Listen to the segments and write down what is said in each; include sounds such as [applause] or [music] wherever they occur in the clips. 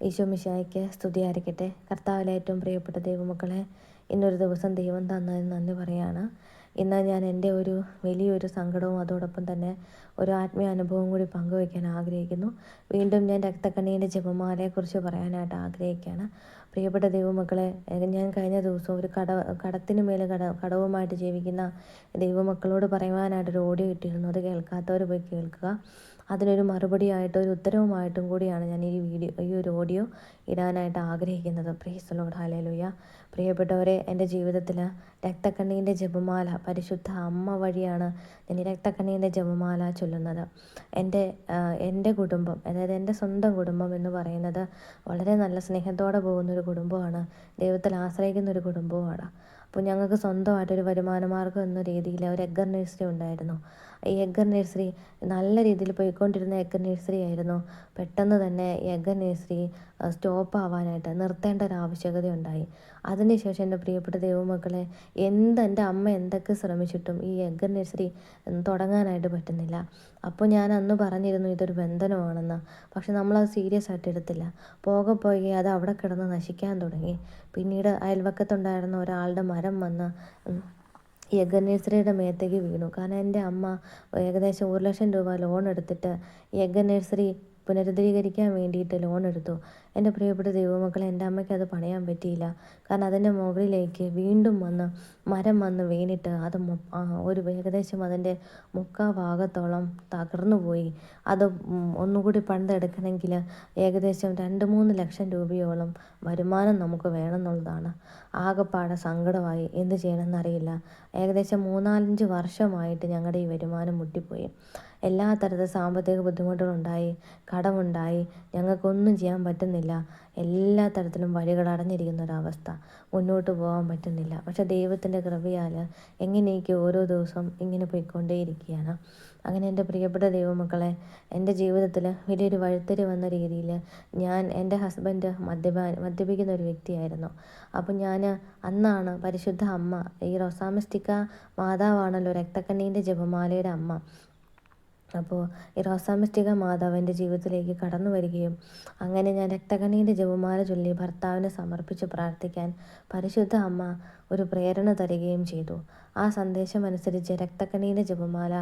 ഈശോ മിശായിക്ക് സ്തുതിയായിരിക്കട്ടെ. കർത്താവിലെ ഏറ്റവും പ്രിയപ്പെട്ട ദൈവമക്കളെ ഇന്നൊരു ദിവസം ദൈവം തന്നതിന് നന്ദി പറയാണ്. ഇന്ന് ഞാൻ എന്റെ ഒരു വലിയൊരു സങ്കടവും അതോടൊപ്പം തന്നെ ഒരു ആത്മീയ അനുഭവം കൂടി പങ്കുവയ്ക്കാൻ ആഗ്രഹിക്കുന്നു. വീണ്ടും ഞാൻ രക്തക്കണ്ണീന്റെ ജപമാലയെക്കുറിച്ച് പറയാനായിട്ട് ആഗ്രഹിക്കുകയാണ്. പ്രിയപ്പെട്ട ദൈവമക്കളെ ഞാൻ കഴിഞ്ഞ ദിവസം ഒരു കട കടത്തിന് മേൽ കട കടവുമായിട്ട് ജീവിക്കുന്ന ദൈവമക്കളോട് പറയുവാനായിട്ടൊരു ഓഡിയോ കിട്ടിയിരുന്നു. അത് കേൾക്കാത്തവർ പോയി കേൾക്കുക. അതിനൊരു മറുപടിയായിട്ട് ഒരു ഉത്തരവുമായിട്ടും കൂടിയാണ് ഞാൻ ഈ വീഡിയോ ഈ ഒരു ഓഡിയോ ഇടാനായിട്ട് ആഗ്രഹിക്കുന്നത്. പ്രീസ് ലോഡ് ഹാലേലുയ പ്രിയപ്പെട്ടവരെ എന്റെ ജീവിതത്തിൽ രക്തക്കണ്ണീന്റെ ജപമാല പരിശുദ്ധ അമ്മ വഴിയാണ് ഞാൻ ഈ രക്തക്കണ്ണീന്റെ ജപമാല ചൊല്ലുന്നത്. എന്റെ എന്റെ കുടുംബം അതായത് എന്റെ സ്വന്തം കുടുംബം എന്ന് പറയുന്നത് വളരെ നല്ല സ്നേഹത്തോടെ പോകുന്നൊരു കുടുംബമാണ്. ദൈവത്തിൽ ആശ്രയിക്കുന്ന ഒരു കുടുംബവുമാണ്. അപ്പോൾ ഞങ്ങൾക്ക് സ്വന്തമായിട്ടൊരു വരുമാന മാർഗം എന്ന രീതിയിൽ ഒരു എഗ്ഗർ നഴ്സറി ഉണ്ടായിരുന്നു. എഗ്ഗർ നഴ്സറി നല്ല രീതിയിൽ പോയിക്കൊണ്ടിരുന്ന എഗ്ഗർ നേഴ്സറി ആയിരുന്നു. പെട്ടെന്ന് തന്നെ എഗ്ഗർ നഴ്സറി സ്റ്റോപ്പ് ആവാനായിട്ട് നിർത്തേണ്ട ഒരു ആവശ്യകത ഉണ്ടായി. അതിനുശേഷം എന്റെ പ്രിയപ്പെട്ട ദൈവമക്കളെ എന്ത് എന്റെ അമ്മ എന്തൊക്കെ ശ്രമിച്ചിട്ടും ഈ എഗ്ഗർ നേഴ്സറി തുടങ്ങാനായിട്ട് പറ്റുന്നില്ല. അപ്പോൾ ഞാൻ അന്ന് പറഞ്ഞിരുന്നു ഇതൊരു ബന്ധനമാണെന്ന്. പക്ഷെ നമ്മളത് സീരിയസ് ആയിട്ട് എടുത്തില്ല. പോകെ പോയി അത് അവിടെ കിടന്ന് നശിക്കാൻ തുടങ്ങി. പിന്നീട് അയൽവക്കത്തുണ്ടായിരുന്ന ഒരാളുടെ മരം വന്ന് ഈ നഴ്സറിയുടെ മേത്തേക്ക് വീണു. കാരണം എന്റെ അമ്മ ഏകദേശം ഒരു ലക്ഷം രൂപ ലോൺ എടുത്തിട്ട് ഈ നഴ്സറി പുനരുദ്ധരീകരിക്കാൻ വേണ്ടിയിട്ട് ലോൺ എടുത്തു. എന്റെ പ്രിയപ്പെട്ട ദൈവമക്കളെ എന്റെ അമ്മയ്ക്ക് അത് പണിയാൻ പറ്റിയില്ല. കാരണം അതിന്റെ മുകളിലേക്ക് വീണ്ടും വന്ന് മരം വന്ന് വീണിട്ട് അത് ഒരു ഏകദേശം അതിന്റെ മുക്കാ ഭാഗത്തോളം തകർന്നു പോയി. അത് ഒന്നുകൂടി പണിതെടുക്കണമെങ്കിൽ ഏകദേശം രണ്ട് മൂന്ന് ലക്ഷം രൂപയോളം വരുമാനം നമുക്ക് വേണമെന്നുള്ളതാണ്. ആകെപ്പാടെ സങ്കടമായി. എന്ത് ചെയ്യണമെന്നറിയില്ല. ഏകദേശം മൂന്നാലഞ്ച് വർഷമായിട്ട് ഞങ്ങളുടെ ഈ വരുമാനം മുട്ടിപ്പോയി. എല്ലാ തരത്തിൽ സാമ്പത്തിക ബുദ്ധിമുട്ടുകളുണ്ടായി കടമുണ്ടായി. ഞങ്ങൾക്കൊന്നും ചെയ്യാൻ പറ്റുന്നില്ല. എല്ലാ തരത്തിലും വഴികൾ അടഞ്ഞിരിക്കുന്ന ഒരവസ്ഥ മുന്നോട്ട് പോകാൻ പറ്റുന്നില്ല. പക്ഷെ ദൈവത്തിന്റെ കൃപയാൽ എങ്ങനെയൊക്കെ ഓരോ ദിവസം ഇങ്ങനെ പോയിക്കൊണ്ടേയിരിക്കുകയാണ്. അങ്ങനെ എന്റെ പ്രിയപ്പെട്ട ദൈവമക്കളെ എന്റെ ജീവിതത്തിൽ വലിയൊരു വഴുത്തരി വന്ന രീതിയിൽ ഞാൻ എന്റെ ഹസ്ബൻഡ് മദ്യപാ മദ്യപിക്കുന്ന ഒരു വ്യക്തിയായിരുന്നു. അപ്പം ഞാൻ അന്നാണ് പരിശുദ്ധ അമ്മ ഈ റൊസാമിസ്റ്റിക്ക മാതാവാണല്ലോ രക്തക്കണ്ണീന്റെ ജപമാലയുടെ അമ്മ. അപ്പോൾ ഈ റോസാമിസ്റ്റിക മാതാവ് എന്റെ ജീവിതത്തിലേക്ക് കടന്നു വരികയും അങ്ങനെ ഞാൻ രക്തകണ്ണീന്റെ ജപമാല ചൊല്ലി ഭർത്താവിനെ സമർപ്പിച്ച് പ്രാർത്ഥിക്കാൻ പരിശുദ്ധ അമ്മ ഒരു പ്രേരണ തരികയും ചെയ്തു. ആ സന്ദേശം അനുസരിച്ച് രക്തക്കണ്ണീന്റെ ജപമാല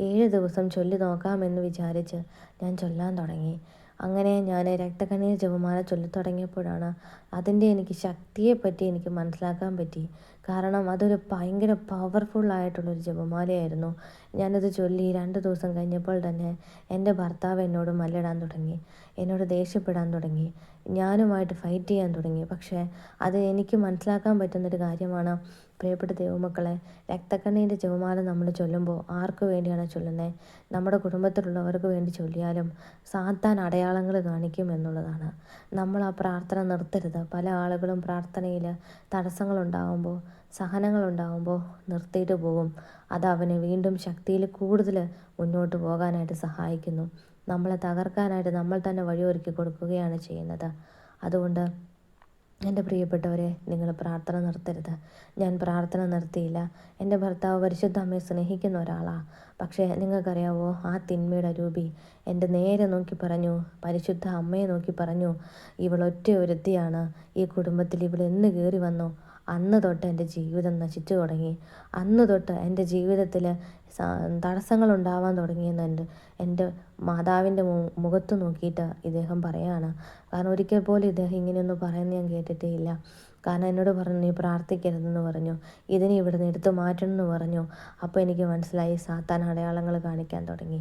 ഏഴ് ദിവസം ചൊല്ലി നോക്കാമെന്ന് വിചാരിച്ച് ഞാൻ ചൊല്ലാൻ തുടങ്ങി. അങ്ങനെ ഞാൻ രക്തകണ്ണീർ ജപമാല ചൊല്ലിത്തുടങ്ങിയപ്പോഴാണ് അതിന്റെ എനിക്ക് ശക്തിയെപ്പറ്റി എനിക്ക് മനസ്സിലാക്കാൻ പറ്റി. കാരണം അതൊരു ഭയങ്കര പവർഫുള്ളായിട്ടുള്ളൊരു ജപമാലയായിരുന്നു. ഞാനത് ചൊല്ലി രണ്ട് ദിവസം കഴിഞ്ഞപ്പോൾ തന്നെ എന്റെ ഭർത്താവ് എന്നോട് മല്ലിടാൻ തുടങ്ങി. എന്നോട് ദേഷ്യപ്പെടാൻ തുടങ്ങി. ഞാനുമായിട്ട് ഫൈറ്റ് ചെയ്യാൻ തുടങ്ങി. പക്ഷേ അത് എനിക്ക് മനസ്സിലാക്കാൻ പറ്റുന്നൊരു കാര്യമാണ്. പ്രിയപ്പെട്ട ദൈവമക്കളെ രക്തക്കണ്ണീന്റെ ജപമാല നമ്മൾ ചൊല്ലുമ്പോൾ ആർക്ക് വേണ്ടിയാണ് ചൊല്ലുന്നത് നമ്മുടെ കുടുംബത്തിലുള്ളവർക്ക് വേണ്ടി ചൊല്ലിയാലും സാത്താൻ അടയാളങ്ങൾ കാണിക്കും എന്നുള്ളതാണ്. നമ്മൾ ആ പ്രാർത്ഥന നിർത്തരുത്. പല ആളുകളും പ്രാർത്ഥനയിൽ തടസ്സങ്ങളുണ്ടാകുമ്പോൾ സഹനങ്ങളുണ്ടാകുമ്പോൾ നിർത്തിയിട്ട് പോകും. അത് അവനെ വീണ്ടും ശക്തിയിൽ കൂടുതൽ മുന്നോട്ട് പോകാനായിട്ട് സഹായിക്കുന്നു. നമ്മളെ തകർക്കാനായിട്ട് നമ്മൾ തന്നെ വഴിയൊരുക്കി കൊടുക്കുകയാണ് ചെയ്യുന്നത്. അതുകൊണ്ട് എന്റെ പ്രിയപ്പെട്ടവരെ നിങ്ങൾ പ്രാർത്ഥന നിർത്തരുത്. ഞാൻ പ്രാർത്ഥന നിർത്തിയില്ല. എന്റെ ഭർത്താവ് പരിശുദ്ധ അമ്മയെ സ്നേഹിക്കുന്ന ഒരാളാണ് പക്ഷേ നിങ്ങൾക്കറിയാവോ ആ തിന്മയുടെ രൂപി എന്റെ നേരെ നോക്കി പറഞ്ഞു പരിശുദ്ധ അമ്മയെ നോക്കി പറഞ്ഞു ഇവളൊറ്റ ഒരുത്തിയാണ് ഈ കുടുംബത്തിൽ ഇവളെന്ന് കയറി വന്നു. അന്ന് തൊട്ട് എന്റെ ജീവിതം നശിച്ചു തുടങ്ങി. അന്ന് തൊട്ട് എന്റെ ജീവിതത്തിൽ തടസ്സങ്ങൾ ഉണ്ടാവാൻ തുടങ്ങിയെന്ന് എന്റെ എന്റെ മാതാവിന്റെ മുഖത്ത് നോക്കിയിട്ട് ഇദ്ദേഹം പറയാണ്. കാരണം ഒരിക്കൽ പോലും ഇദ്ദേഹം ഇങ്ങനെയൊന്നും പറയുന്നത് ഞാൻ കേട്ടിട്ടേ ഇല്ല കാരണം എന്നോട് പറഞ്ഞു നീ പ്രാർത്ഥിക്കരുതെന്ന് പറഞ്ഞു. ഇതിനെ ഇവിടെ നിന്ന് എടുത്തു മാറ്റണമെന്ന് പറഞ്ഞു. അപ്പോൾ എനിക്ക് മനസ്സിലായി സാത്താൻ അടയാളങ്ങൾ കാണിക്കാൻ തുടങ്ങി.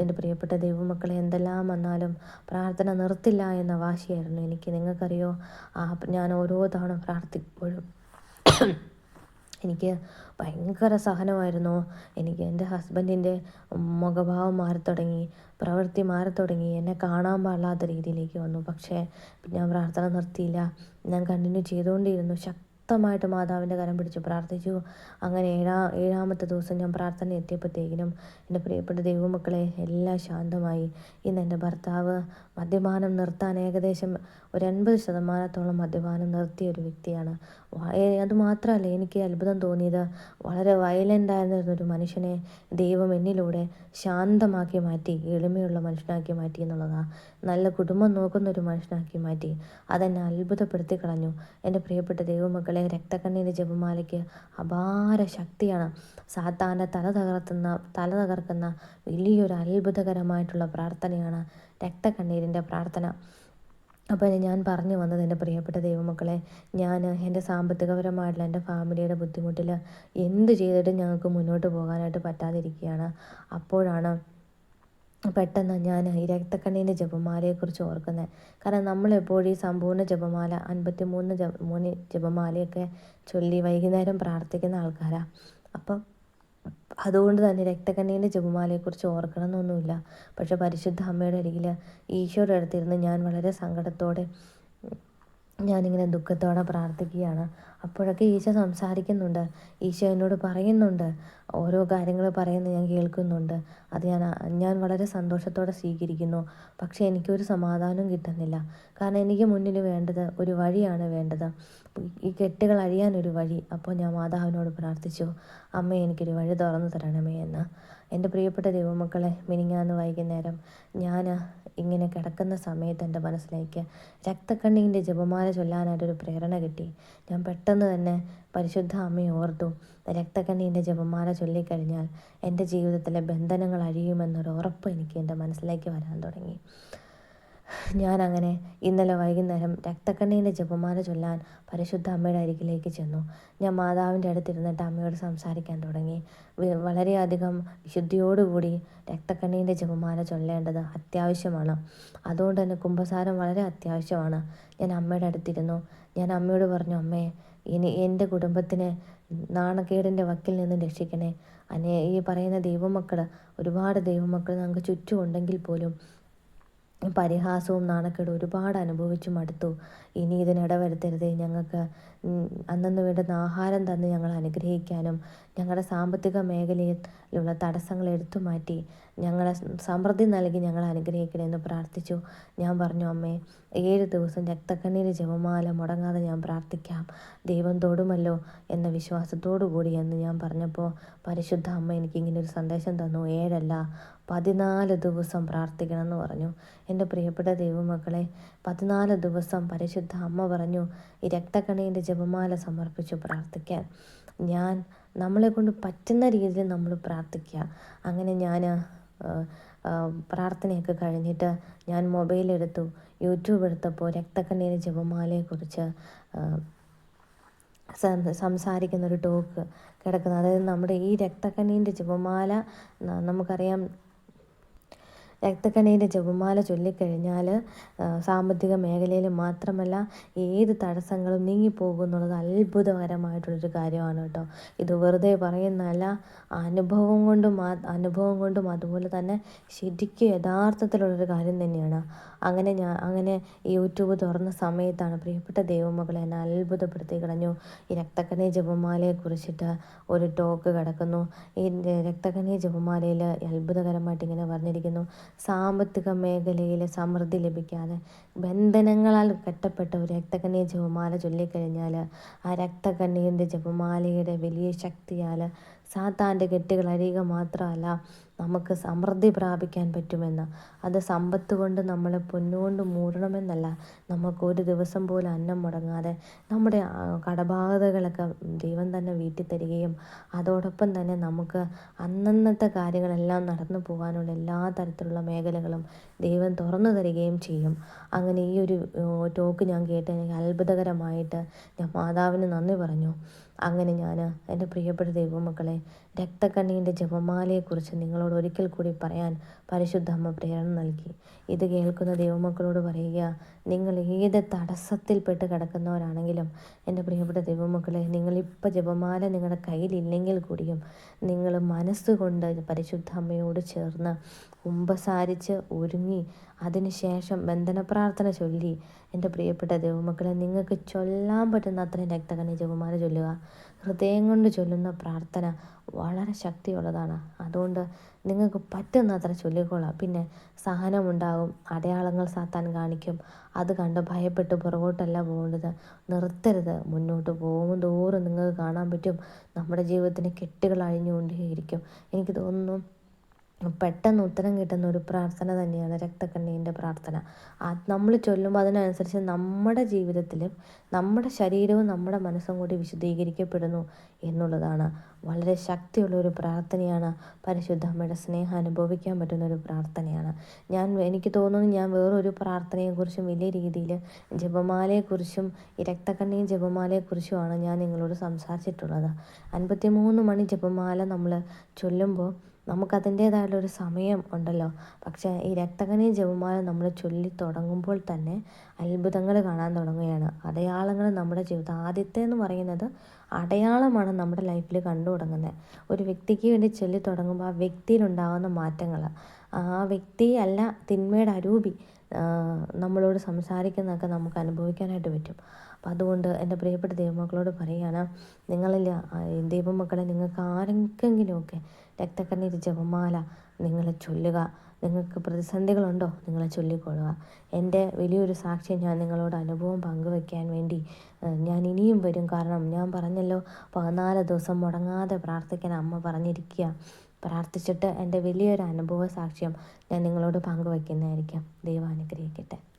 എന്റെ പ്രിയപ്പെട്ട ദൈവമക്കളെ എന്തെല്ലാം വന്നാലും പ്രാർത്ഥന നിർത്തില്ല എന്ന വാശിയായിരുന്നു എനിക്ക്. നിങ്ങൾക്കറിയോ? ആ ഞാൻ ഓരോ തവണ പ്രാർത്ഥിക്കുമ്പോഴും [coughs] എനിക്ക് ഭയങ്കര സഹനമായിരുന്നു. എനിക്ക് എന്റെ ഹസ്ബൻഡിന്റെ മുഖഭാവം മാറിത്തുടങ്ങി പ്രവൃത്തി മാറിത്തുടങ്ങി എന്നെ കാണാൻ പാടില്ലാത്ത രീതിയിലേക്ക് വന്നു. പക്ഷേ ഞാൻ പ്രാർത്ഥന നിർത്തിയില്ല. ഞാൻ കണ്ടിന്യൂ ചെയ്തുകൊണ്ടിരുന്നു. ശക്തി ശക്തമായിട്ട് മാതാവിന്റെ കരം പിടിച്ച് പ്രാർത്ഥിച്ചു. അങ്ങനെ ഏഴാ ഏഴാമത്തെ ദിവസം ഞാൻ പ്രാർത്ഥന എത്തിയപ്പോഴത്തേക്കിനും എന്റെ പ്രിയപ്പെട്ട ദൈവമക്കളെ എല്ലാം ശാന്തമായി. ഇന്ന് എന്റെ ഭർത്താവ് മദ്യപാനം നിർത്താൻ ഏകദേശം ഒരു എൺപത് ശതമാനത്തോളം മദ്യപാനം നിർത്തിയ ഒരു വ്യക്തിയാണ്. അതുമാത്രമല്ല എനിക്ക് അത്ഭുതം തോന്നിയത് വളരെ വയലന്റ് ആയിരുന്ന ഒരു മനുഷ്യനെ ദൈവം എന്നിലൂടെ ശാന്തമാക്കി മാറ്റി എളിമയുള്ള മനുഷ്യനാക്കി മാറ്റി എന്നുള്ളതാണ് നല്ല കുടുംബം നോക്കുന്ന ഒരു മനുഷ്യനാക്കി മാറ്റി. അതെന്നെ അത്ഭുതപ്പെടുത്തി കളഞ്ഞു. എന്റെ പ്രിയപ്പെട്ട ദൈവമക്കളെ രക്തക്കണ്ണീര് ജപമാലയ്ക്ക് അപാര ശക്തിയാണ്. സാത്താന്റെ തല തകർത്തുന്ന തല തകർക്കുന്ന വലിയൊരു അത്ഭുതകരമായിട്ടുള്ള പ്രാർത്ഥനയാണ് രക്തക്കണ്ണീരിന്റെ പ്രാർത്ഥന. അപ്പോൾ ഞാൻ പറഞ്ഞു വന്നത് എന്റെ പ്രിയപ്പെട്ട ദൈവമക്കളെ ഞാൻ എന്റെ സാമ്പത്തികപരമായിട്ടുള്ള എന്റെ ഫാമിലിയുടെ ബുദ്ധിമുട്ടിൽ എന്ത് ചെയ്തിട്ടും ഞങ്ങൾക്ക് മുന്നോട്ട് പോകാനായിട്ട് പറ്റാതിരിക്കുകയാണ്. അപ്പോഴാണ് പെട്ടെന്ന് ഞാൻ ഈ രക്തക്കണ്ണീന്റെ ജപമാലയെക്കുറിച്ച് ഓർക്കുന്നത് കാരണം നമ്മളെപ്പോഴും ഈ സമ്പൂർണ ജപമാല അൻപത്തി മൂന്ന് ജപ മൂന്ന് ജപമാലയൊക്കെ ചൊല്ലി വൈകുന്നേരം പ്രാർത്ഥിക്കുന്ന ആൾക്കാരാണ് അപ്പം അതുകൊണ്ട് തന്നെ രക്തക്കണ്ണീന്റെ ജപമാലയെക്കുറിച്ച് ഓർക്കണമെന്നൊന്നുമില്ല. പക്ഷെ പരിശുദ്ധ അമ്മയുടെ അരികിൽ ഈശോയുടെ അടുത്തിരുന്ന് ഞാൻ വളരെ സങ്കടത്തോടെ ഞാനിങ്ങനെ ദുഃഖത്തോടെ പ്രാർത്ഥിക്കുകയാണ്. അപ്പോഴൊക്കെ ഈശോ സംസാരിക്കുന്നുണ്ട്. ഈശോ എന്നോട് പറയുന്നുണ്ട്. ഓരോ കാര്യങ്ങൾ പറയുന്നത് ഞാൻ കേൾക്കുന്നുണ്ട്. അത് ഞാൻ ഞാൻ വളരെ സന്തോഷത്തോടെ സ്വീകരിക്കുന്നു. പക്ഷേ എനിക്കൊരു സമാധാനം കിട്ടുന്നില്ല. കാരണം എനിക്ക് മുന്നിൽ വേണ്ടത് ഒരു വഴിയാണ് വേണ്ടത്. ഈ കെട്ടുകൾ അഴിയാനൊരു വഴി. അപ്പോൾ ഞാൻ മാതാവിനോട് പ്രാർത്ഥിച്ചു. അമ്മ എനിക്കൊരു വഴി തുറന്നു തരണമേ എന്ന്. എന്റെ പ്രിയപ്പെട്ട ദൈവമക്കളെ മിനിങ്ങാന്ന് വൈകുന്നേരം ഞാൻ ഇങ്ങനെ കിടക്കുന്ന സമയത്ത് എന്റെ മനസ്സിലേക്ക് രക്തക്കണ്ണീന്റെ ജപമാല ചൊല്ലാനായിട്ടൊരു പ്രേരണ കിട്ടി. ഞാൻ പെട്ടെന്ന് തന്നെ പരിശുദ്ധ അമ്മയെ ഓർത്തു. രക്തക്കണ്ണീന്റെ ജപമാല ചൊല്ലിക്കഴിഞ്ഞാൽ എന്റെ ജീവിതത്തിലെ ബന്ധനങ്ങൾ അഴിയുമെന്നൊരു ഉറപ്പ് എനിക്ക് എന്റെ മനസ്സിലേക്ക് വരാൻ തുടങ്ങി. ഞാനങ്ങനെ ഇന്നലെ വൈകുന്നേരം രക്തക്കണ്ണീന്റെ ജപമാല ചൊല്ലാൻ പരിശുദ്ധ അമ്മയുടെ അരികിലേക്ക് ചെന്നു. ഞാൻ മാതാവിന്റെ അടുത്തിരുന്നിട്ട് അമ്മയോട് സംസാരിക്കാൻ തുടങ്ങി. വളരെയധികം വിശുദ്ധിയോടുകൂടി രക്തക്കണ്ണീന്റെ ജപമാല ചൊല്ലേണ്ടത് അത്യാവശ്യമാണ്. അതുകൊണ്ട് തന്നെ കുംഭസാരം വളരെ അത്യാവശ്യമാണ്. ഞാൻ അമ്മയുടെ അടുത്തിരുന്നു. ഞാൻ അമ്മയോട് പറഞ്ഞു അമ്മേ ഇനി എന്റെ കുടുംബത്തിനെ നാണക്കേടിന്റെ വക്കിൽ നിന്ന് രക്ഷിക്കണേ. അനേ ഈ പറയുന്ന ദൈവമക്കൾ ഒരുപാട് ദൈവമക്കൾ ഞങ്ങൾക്ക് ചുറ്റും ഉണ്ടെങ്കിൽ പോലും പരിഹാസവും നാണക്കേടും ഒരുപാട് അനുഭവിച്ചു മടുത്തു. ഇനി ഇതിനിടവരുത്തരുതേ ഞങ്ങൾക്ക് അന്നന്ന് വേണ്ടുന്ന ആഹാരം തന്ന് ഞങ്ങൾ അനുഗ്രഹിക്കാനും ഞങ്ങളുടെ സാമ്പത്തിക മേഖലയിലുള്ള തടസ്സങ്ങൾ എടുത്തു മാറ്റി ഞങ്ങളെ സമൃദ്ധി നൽകി ഞങ്ങൾ അനുഗ്രഹിക്കണമെന്ന് പ്രാർത്ഥിച്ചു. ഞാൻ പറഞ്ഞു അമ്മേ ഏഴ് ദിവസം രക്തക്കണ്ണീര് ജപമാല മുടങ്ങാതെ ഞാൻ പ്രാർത്ഥിക്കാം. ദൈവം തൊടുമല്ലോ എന്ന വിശ്വാസത്തോടു കൂടി എന്ന് ഞാൻ പറഞ്ഞപ്പോൾ പരിശുദ്ധ അമ്മ എനിക്ക് ഇങ്ങനെ ഒരു സന്ദേശം തന്നു. ഏഴല്ല പതിനാല് ദിവസം പ്രാർത്ഥിക്കണം എന്ന് പറഞ്ഞു. എന്റെ പ്രിയപ്പെട്ട ദൈവമക്കളെ പതിനാല് ദിവസം പരിശുദ്ധ അമ്മ പറഞ്ഞു ഈ രക്തക്കണ്ണീന്റെ ജപമാല സമർപ്പിച്ചു പ്രാർത്ഥിക്കാൻ. ഞാൻ നമ്മളെ കൊണ്ട് പറ്റുന്ന രീതിയിൽ നമ്മൾ പ്രാർത്ഥിക്കുക. അങ്ങനെ ഞാൻ പ്രാർത്ഥനയൊക്കെ കഴിഞ്ഞിട്ട് ഞാൻ മൊബൈലെടുത്തു. യൂട്യൂബ് എടുത്തപ്പോൾ രക്തക്കണ്ണീര് ജപമാലയെക്കുറിച്ച് സംസാരിക്കുന്ന ഒരു ടോക്ക് കിടക്കുന്നത് അതായത് നമ്മുടെ ഈ രക്തക്കണ്ണീന്റെ ജപമാല നമുക്കറിയാം രക്തക്കണ്ണീന്റെ ജപമാല ചൊല്ലിക്കഴിഞ്ഞാൽ സാമ്പത്തിക മേഖലയിൽ മാത്രമല്ല ഏത് തടസ്സങ്ങളും നീങ്ങിപ്പോകും എന്നുള്ളത് അത്ഭുതകരമായിട്ടുള്ളൊരു കാര്യമാണ് കേട്ടോ. ഇത് വെറുതെ പറയുന്നതല്ല അനുഭവം കൊണ്ടും അനുഭവം കൊണ്ടും അതുപോലെ തന്നെ ശരിക്കും യഥാർത്ഥത്തിലുള്ളൊരു കാര്യം തന്നെയാണ്. അങ്ങനെ ഞാൻ അങ്ങനെ യൂട്യൂബ് തുറന്ന സമയത്താണ് പ്രിയപ്പെട്ട ദൈവമകളെ എന്നെ അത്ഭുതപ്പെടുത്തി കളഞ്ഞു. ഈ രക്തക്കണ്ണി ജപമാലയെ കുറിച്ചിട്ട് ഒരു ടോക്ക് കിടക്കുന്നു. ഈ രക്തക്കണ്ണി ജപമാലയിൽ അത്ഭുതകരമായിട്ട് ഇങ്ങനെ പറഞ്ഞിരിക്കുന്നു. സാമ്പത്തിക മേഖലയിൽ സമൃദ്ധി ലഭിക്കാതെ ബന്ധനങ്ങളാൽ കെട്ടപ്പെട്ട ഒരു രക്തകന്യ ജപമാല ചൊല്ലിക്കഴിഞ്ഞാൽ ആ രക്തകന്യ ജപമാലയുടെ വലിയ ശക്തിയാൽ സാത്താന്റെ കെട്ടുകൾ അരിയുക മാത്രമല്ല നമുക്ക് സമൃദ്ധി പ്രാപിക്കാൻ പറ്റുമെന്ന്. അത് സമ്പത്ത് കൊണ്ട് നമ്മളെ പൊന്നുകൊണ്ട് മൂടണമെന്നല്ല. നമുക്ക് ഒരു ദിവസം പോലും അന്നം മുടങ്ങാതെ നമ്മുടെ കടബാധകളൊക്കെ ദൈവം തന്നെ വീട്ടിൽ തരികയും അതോടൊപ്പം തന്നെ നമുക്ക് അന്നന്നത്തെ കാര്യങ്ങളെല്ലാം നടന്നു പോകാനുള്ള എല്ലാ തരത്തിലുള്ള മേഖലകളും ദൈവം തുറന്നു തരികയും ചെയ്യും. അങ്ങനെ ഈ ഒരു ടോക്ക് ഞാൻ കേട്ട് എനിക്ക് അത്ഭുതകരമായിട്ട് ഞാൻ മാതാവിന് നന്ദി പറഞ്ഞു. അങ്ങനെ ഞാൻ എന്റെ പ്രിയപ്പെട്ട ദൈവമക്കളെ രക്തക്കണ്ണീന്റെ ജപമാലയെക്കുറിച്ച് നിങ്ങളോട് ഒരിക്കൽ കൂടി പറയാൻ പരിശുദ്ധമ്മ പ്രേരണ നൽകി. ഇത് കേൾക്കുന്ന ദൈവമക്കളോട് പറയുക നിങ്ങൾ ഏത് തടസ്സത്തിൽപ്പെട്ട് കിടക്കുന്നവരാണെങ്കിലും എന്റെ പ്രിയപ്പെട്ട ദൈവമക്കളെ നിങ്ങളിപ്പോൾ ജപമാല നിങ്ങളുടെ കയ്യിലില്ലെങ്കിൽ കൂടിയും നിങ്ങൾ മനസ്സുകൊണ്ട് പരിശുദ്ധ അമ്മയോട് ചേർന്ന് കുമ്പസാരിച്ച് ഒരുങ്ങി. അതിനുശേഷം ബന്ധന പ്രാർത്ഥന ചൊല്ലി. എന്റെ പ്രിയപ്പെട്ട ദൈവമക്കളെ നിങ്ങൾക്ക് ചൊല്ലാൻ പറ്റുന്ന അത്രയും രക്തകണി ജപമാല ചൊല്ലുക. ഹൃദയം കൊണ്ട് ചൊല്ലുന്ന പ്രാർത്ഥന വളരെ ശക്തിയുള്ളതാണ്. അതുകൊണ്ട് നിങ്ങൾക്ക് പറ്റുന്ന അത്ര ചൊല്ലിക്കോളാം. പിന്നെ സഹനമുണ്ടാകും. അടയാളങ്ങൾ സാത്താൻ കാണിക്കും. അത് കണ്ട് ഭയപ്പെട്ട് പുറകോട്ടല്ല പോകേണ്ടത്. നിർത്തരുത്. മുന്നോട്ട് പോകും തോറും നിങ്ങൾക്ക് കാണാൻ പറ്റും. നമ്മുടെ ജീവിതത്തിന് കെട്ടുകൾ അഴിഞ്ഞുകൊണ്ടേയിരിക്കും. എനിക്ക് തോന്നുന്നു പെട്ടെന്ന് ഉത്തരം കിട്ടുന്ന ഒരു പ്രാർത്ഥന തന്നെയാണ് രക്തക്കണ്ണീന്റെ പ്രാർത്ഥന. നമ്മൾ ചൊല്ലുമ്പോൾ അതിനനുസരിച്ച് നമ്മുടെ ജീവിതത്തിലും നമ്മുടെ ശരീരവും നമ്മുടെ മനസ്സും കൂടി വിശദീകരിക്കപ്പെടുന്നു എന്നുള്ളതാണ്. വളരെ ശക്തിയുള്ള ഒരു പ്രാർത്ഥനയാണ്. പരിശുദ്ധ അമ്മയുടെ സ്നേഹം അനുഭവിക്കാൻ പറ്റുന്ന ഒരു പ്രാർത്ഥനയാണ്. ഞാൻ എനിക്ക് തോന്നുന്നു ഞാൻ വേറൊരു പ്രാർത്ഥനയെക്കുറിച്ചും വലിയ രീതിയിൽ ജപമാലയെക്കുറിച്ചും ഈ രക്തക്കണ്ണിയും ജപമാലയെക്കുറിച്ചുമാണ് ഞാൻ നിങ്ങളോട് സംസാരിച്ചിട്ടുള്ളത്. അൻപത്തിമൂന്ന് മണി ജപമാല നമ്മൾ ചൊല്ലുമ്പോൾ നമുക്കതിന്റേതായുള്ളൊരു സമയം ഉണ്ടല്ലോ. പക്ഷേ ഈ രക്തകണി ജപമാല നമ്മൾ ചൊല്ലി തുടങ്ങുമ്പോൾ തന്നെ അത്ഭുതങ്ങൾ കാണാൻ തുടങ്ങുകയാണ്. അടയാളങ്ങൾ നമ്മുടെ ജീവിതം ആദ്യത്തെ എന്ന് പറയുന്നത് അടയാളമാണ് നമ്മുടെ ലൈഫിൽ കണ്ടു തുടങ്ങുന്നത്. ഒരു വ്യക്തിക്ക് വേണ്ടി ചൊല്ലി തുടങ്ങുമ്പോൾ ആ വ്യക്തിയിലുണ്ടാകുന്ന മാറ്റങ്ങൾ ആ വ്യക്തിയല്ല തിന്മയുടെ അരൂപി നമ്മളോട് സംസാരിക്കുന്നതൊക്കെ നമുക്ക് അനുഭവിക്കാനായിട്ട് പറ്റും. അപ്പം അതുകൊണ്ട് എന്റെ പ്രിയപ്പെട്ട ദൈവമക്കളോട് പറയുകയാണ് നിങ്ങളിൽ ദൈവമക്കളെ നിങ്ങൾക്ക് ആരെങ്കിലുമൊക്കെ രക്തക്കണ്ണീർ ജപമാല നിങ്ങൾ ചൊല്ലുക. നിങ്ങൾക്ക് പ്രതിസന്ധികളുണ്ടോ? നിങ്ങൾ ചൊല്ലിക്കൊള്ളുക. എന്റെ വലിയൊരു സാക്ഷ്യം ഞാൻ നിങ്ങളോട് അനുഭവം പങ്കുവെക്കാൻ വേണ്ടി ഞാൻ ഇനിയും വരും. കാരണം ഞാൻ പറഞ്ഞല്ലോ പതിനാല് ദിവസം മുടങ്ങാതെ പ്രാർത്ഥിക്കാൻ അമ്മ പറഞ്ഞിരിക്കുക. പ്രാർത്ഥിച്ചിട്ട് എന്റെ വലിയൊരു അനുഭവ സാക്ഷ്യം ഞാൻ നിങ്ങളോട് പങ്കുവയ്ക്കുന്നതായിരിക്കാം ദൈവം അനുഗ്രഹിക്കട്ടെ